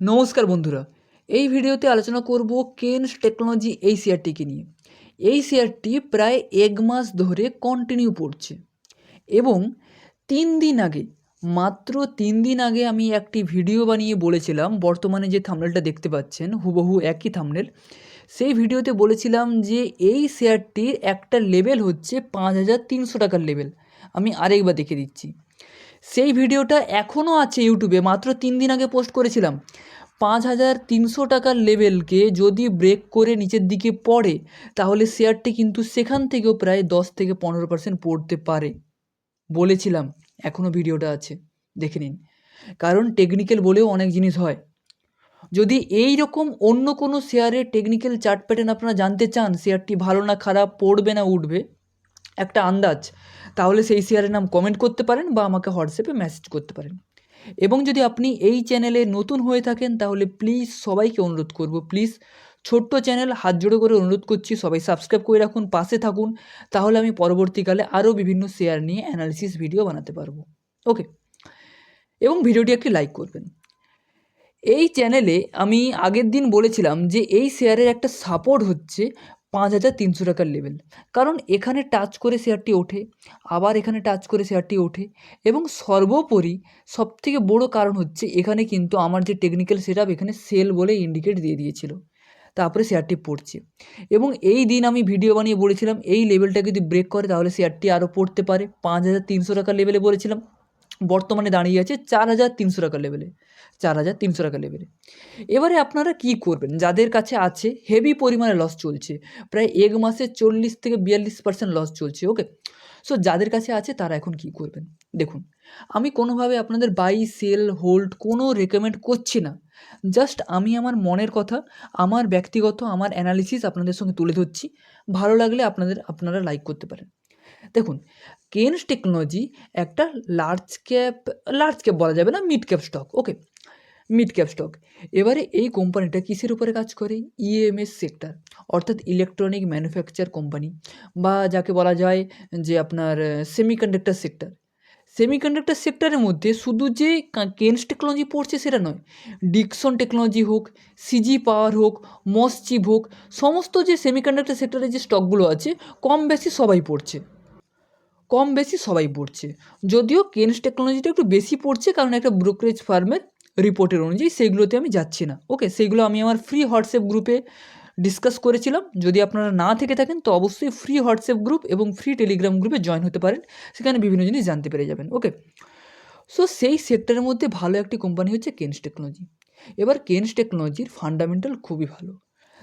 নমস্কার বন্ধুরা। এই ভিডিওতে আলোচনা করব কেনস টেকনোলজি এই শেয়ারটিকে নিয়ে। এই শেয়ারটি প্রায় এক মাস ধরে কন্টিনিউ পড়ছে। এবং তিন দিন আগে, মাত্র তিন দিন আগে আমি একটি ভিডিও বানিয়ে বলেছিলাম, বর্তমানে যে থামনেলটা দেখতে পাচ্ছেন, হুবহু একই থামনেল সেই ভিডিওতে বলেছিলাম যে এই শেয়ারটির একটা লেভেল হচ্ছে পাঁচ হাজার তিনশো টাকার লেভেল আমি আরেকবার দেখে দিচ্ছি। সেই ভিডিওটা এখনও আছে ইউটিউবে, মাত্র তিন দিন আগে পোস্ট করেছিলাম। পাঁচ হাজার তিনশো টাকার লেভেলকে যদি ব্রেক করে নিচের দিকে পড়ে, তাহলে শেয়ারটি কিন্তু সেখান থেকেও প্রায় দশ থেকে পনেরো পার্সেন্ট পড়তে পারে, বলেছিলাম। এখনও ভিডিওটা আছে, দেখে নিন। কারণ টেকনিক্যাল বলেও অনেক জিনিস হয়। যদি এই রকম অন্য কোনো শেয়ারের টেকনিক্যাল চার্ট প্যাটার্ন আপনারা জানতে চান, শেয়ারটি ভালো না খারাপ, পড়বে না, উঠবে একটা আন্দাজ। তাহলে সেই শেয়ারের নাম কমেন্ট করতে পারেন বা আমাকে হোয়াটসঅ্যাপে মেসেজ করতে পারেন। এবং যদি আপনি এই চ্যানেলে নতুন হয়ে থাকেন, তাহলে প্লিজ সবাইকে অনুরোধ করব। প্লিজ ছোট্ট চ্যানেল হাত জোড়ো করে অনুরোধ করছি, সবাই সাবস্ক্রাইব করে রাখুন, পাশে থাকুন। তাহলে আমি পরবর্তীকালে আরও বিভিন্ন শেয়ার নিয়ে অ্যানালিসিস ভিডিও বানাতে পারব। ওকে এবং ভিডিওটি একটি লাইক করবেন। এই চ্যানেলে আমি আগের দিন বলেছিলাম যে এই শেয়ারের একটা সাপোর্ট হচ্ছে পাঁচ হাজার তিনশো টাকার লেভেল কারণ এখানে টাচ করে শেয়ারটি ওঠে, আবার এখানে টাচ করে শেয়ারটি ওঠে এবং সর্বোপরি সবথেকে বড় কারণ হচ্ছে এখানে কিন্তু আমার যে টেকনিক্যাল সেট এখানে সেল বলে ইন্ডিকেট দিয়ে দিয়েছিল। তারপরে শেয়ারটি পড়ছে এবং এই দিন আমি ভিডিও বানিয়ে বলেছিলাম, এই লেভেলটা যদি ব্রেক করে তাহলে শেয়ারটি আরও পড়তে পারে। পাঁচ হাজার তিনশো টাকার লেভেলে বলেছিলাম। বর্তমানে দাঁড়িয়ে আছে চার হাজার তিনশো টাকা লেভেলে চার হাজার তিনশো টাকা লেভেলে এবারে আপনারা কি করবেন? যাদের কাছে আছে হেভি পরিমাণে লস চলছে, প্রায় এক মাসে চল্লিশ থেকে বিয়াল্লিশ পার্সেন্ট লস চলছে ওকে সো যাদের কাছে আছে তারা এখন কি করবেন? দেখুন, আমি কোনোভাবে আপনাদের বাই সেল হোল্ড কোনো রেকমেন্ড করছি না। জাস্ট আমি আমার মনের কথা, আমার ব্যক্তিগত, আমার অ্যানালিসিস আপনাদের সঙ্গে তুলে ধরছি। ভালো লাগলে আপনাদের, আপনারা লাইক করতে পারেন। দেখুন কেনস টেকনোলজি একটা লার্জ ক্যাপ লার্জ ক্যাপ বলা যাবে না mid cap stock okay mid cap stock এবারে এই কোম্পানিটা কিসের উপরে কাজ করে? ইএমএস সেক্টর অর্থাৎ ইলেকট্রনিক ম্যানুফ্যাকচার কোম্পানি বা যাকে বলা যায় যে আপনার সেমিকন্ডাক্টর সেক্টর সেমিকন্ডাক্টর সেক্টরের মধ্যে শুধু যে কেনস টেকনোলজি পড়ছে সেটা নয়। ডিকসন টেকনোলজি হোক সিজি পাওয়ার হোক মসচিপ হোক, সমস্ত যে সেমিকন্ডাক্টর সেক্টরের যে স্টকগুলো আছে, কম বেশি সবাই পড়ছে। কম বেশি সবাই পড়ছে। যদিও কেনস টেকনোলজিটা একটু বেশি পড়ছে কারণ একটা ব্রোকারেজ ফার্মের রিপোর্টের অনুযায়ী সেইগুলোতে আমি যাচ্ছি না। ওকে, সেইগুলো আমি আমার ফ্রি হোয়াটসঅ্যাপ গ্রুপে ডিসকাস করেছিলাম। যদি আপনারা না থেকে থাকেন তো অবশ্যই ফ্রি হোয়াটসঅ্যাপ গ্রুপ এবং ফ্রি টেলিগ্রাম গ্রুপে জয়েন হতে পারেন। সেখানে বিভিন্ন জিনিস জানতে পেরে যাবেন। ওকে সো সেই সেক্টরের মধ্যে ভালো একটি কোম্পানি হচ্ছে কেনস টেকনোলজি। এবার কেনস টেকনোলজির ফান্ডামেন্টাল খুবই ভালো।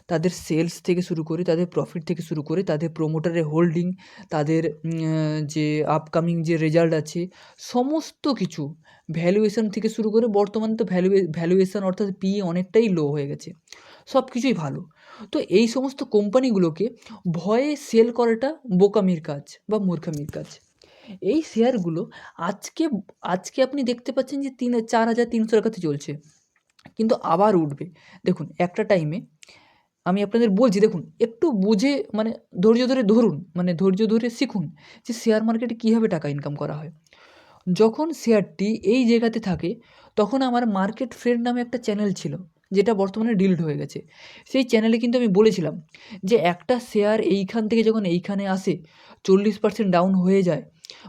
তাদের সেলস থেকে শুরু করে, তাদের প্রফিট থেকে শুরু করে, তাদের প্রোমোটারের হোল্ডিং তাদের যে আপকামিং যে রেজাল্ট আছে, সমস্ত কিছু ভ্যালুয়েশন থেকে শুরু করে বর্তমানে তো ভ্যালু ভ্যালুয়েশন অর্থাৎ পি অনেকটাই লো হয়ে গেছে। সব কিছুই ভালো। তো এই সমস্ত কোম্পানিগুলোকে ভয়ে সেল করাটা বোকামির কাজ বা মূর্খামির কাজ। এই শেয়ারগুলো আজকে আজকে আপনি দেখতে পাচ্ছেন যে তিন, চার হাজার তিনশো টাকাতে চলছে। কিন্তু আবার উঠবে। দেখুন, একটা টাইমে আমি আপনাদের বলছি, দেখুন, একটু বুঝে মানে ধৈর্য ধরে ধরুন মানে ধৈর্য ধরে শিখুন যে শেয়ার মার্কেটে কীভাবে টাকা ইনকাম করা হয়। যখন শেয়ারটি এই জায়গাতে থাকে, তখন আমার মার্কেট ফ্রেন্ড নামে একটা চ্যানেল ছিল, যেটা বর্তমানে ডিলিট হয়ে গেছে। সেই চ্যানেলে কিন্তু আমি বলেছিলাম যে একটা শেয়ার এইখান থেকে যখন এইখানে আসে, চল্লিশ পার্সেন্ট ডাউন হয়ে যায়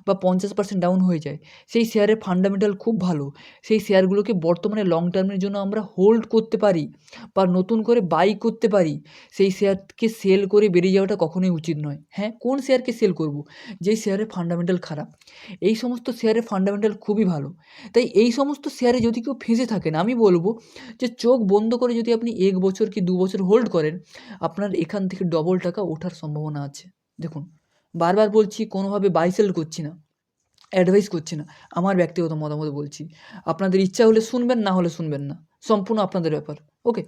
বা পঞ্চাশ পার্সেন্ট ডাউন হয়ে যায়। সেই শেয়ারের ফান্ডামেন্টাল খুব ভালো। সেই শেয়ারগুলোকে বর্তমানে লং টার্মের জন্য আমরা হোল্ড করতে পারি বা নতুন করে বাই করতে পারি। সেই শেয়ারকে সেল করে বেরিয়ে যাওয়াটা কখনোই উচিত নয়। হ্যাঁ কোন শেয়ারকে সেল করব? যেই শেয়ারের ফান্ডামেন্টাল খারাপ। এই সমস্ত শেয়ারের ফান্ডামেন্টাল খুবই ভালো। তাই এই সমস্ত শেয়ারে যদি কেউ ফেঁসে থাকেন, আমি বলব যে চোখ বন্ধ করে যদি আপনি এক বছর কি দু বছর হোল্ড করেন, আপনার এখান থেকে ডবল টাকা ওঠার সম্ভাবনা আছে। দেখুন বারবার বলছি, কোনোভাবে বাইসেল করছি না অ্যাডভাইস করছি না। আমার ব্যক্তিগত মতামত বলছি, আপনাদের ইচ্ছা হলে শুনবেন, না হলে শুনবেন না। সম্পূর্ণ আপনাদের ব্যাপার ওকে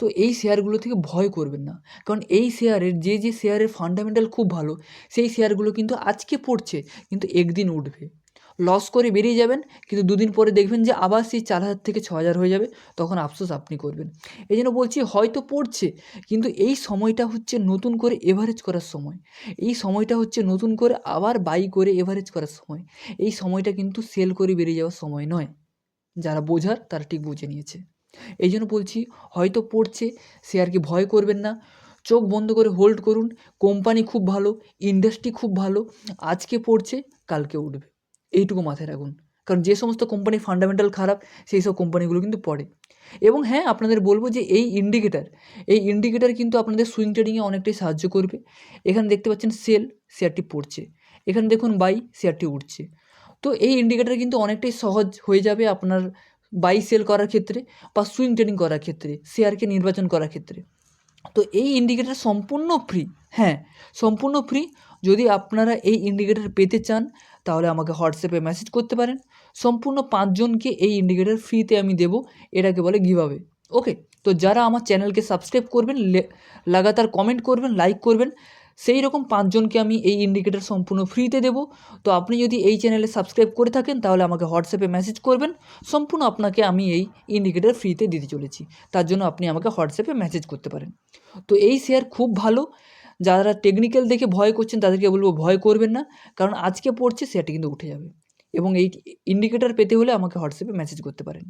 তো এই শেয়ারগুলো থেকে ভয় করবেন না, কারণ এই শেয়ারের যে যে শেয়ারের ফান্ডামেন্টাল খুব ভালো, সেই শেয়ারগুলো কিন্তু আজকে পড়ছে, কিন্তু একদিন উঠবে। লস করে বেরিয়ে যাবেন, কিন্তু দুদিন পরে দেখবেন যে আবার সেই চার হাজার থেকে ছ হাজার হয়ে যাবে, তখন আফসোস আপনি করবেন। এই জন্য বলছি, হয়তো পড়ছে, কিন্তু এই সময়টা হচ্ছে নতুন করে এভারেজ করার সময়। এই সময়টা হচ্ছে নতুন করে আবার বাই করে এভারেজ করার সময়। এই সময়টা কিন্তু সেল করে বেরিয়ে যাওয়ার সময় নয়। যারা বোঝার, তারা ঠিক বুঝে নিয়েছে। এই জন্য বলছি, হয়তো পড়ছে, শেয়ারকে ভয় করবেন না। চোখ বন্ধ করে হোল্ড করুন। কোম্পানি খুব ভালো ইন্ডাস্ট্রি খুব ভালো, আজকে পড়ছে, কালকে উঠবে। এইটুকু মাথায় রাখুন। কারণ যে সমস্ত কোম্পানির ফান্ডামেন্টাল খারাপ, সেই সব কোম্পানিগুলো কিন্তু পড়ে। এবং হ্যাঁ আপনাদের বলব যে এই ইন্ডিকেটার এই ইন্ডিকেটার কিন্তু আপনাদের সুইং ট্রেডিংয়ে অনেকটাই সাহায্য করবে। এখানে দেখতে পাচ্ছেন সেল শেয়ারটি পড়ছে। এখানে দেখুন বাই শেয়ারটি উঠছে। তো এই ইন্ডিকেটার কিন্তু অনেকটাই সহজ হয়ে যাবে আপনার বাই সেল করার ক্ষেত্রে বা সুইং ট্রেডিং করার ক্ষেত্রে শেয়ারকে নির্বাচন করার ক্ষেত্রে। তো এই ইন্ডিকেটার সম্পূর্ণ ফ্রি হ্যাঁ সম্পূর্ণ ফ্রি যদি আপনারা এই ইন্ডিকেটার পেতে চান, তাহলে আমাকে হোয়াটসঅ্যাপে মেসেজ করতে পারেন। সম্পূর্ণ পাঁচজনকে এই ইন্ডিকেটার ফ্রিতে আমি দেবো, এটাকে বলে গিভাবে ওকে তো যারা আমার চ্যানেলকে সাবস্ক্রাইব করবেন লাগাতার কমেন্ট করবেন লাইক করবেন, সেই রকম পাঁচজনকে আমি এই ইন্ডিকেটার সম্পূর্ণ ফ্রিতে দেবো। তো আপনি যদি এই চ্যানেলে সাবস্ক্রাইব করে থাকেন, তাহলে আমাকে হোয়াটসঅ্যাপে মেসেজ করবেন। সম্পূর্ণ আপনাকে আমি এই ইন্ডিকেটার ফ্রিতে দিতে চলেছি। তার জন্য আপনি আমাকে হোয়াটসঅ্যাপে মেসেজ করতে পারেন। তো এই শেয়ার খুব ভালো। যারা টেকনিক্যাল দেখে ভয় করছেন, তাদেরকে বলব ভয় করবেন না। কারণ আজকে পড়ছে, সেটা কিন্তু উঠে যাবে। এবং এই ইন্ডিকেটার পেতে হলে আমাকে হোয়াটসঅ্যাপে মেসেজ করতে পারেন।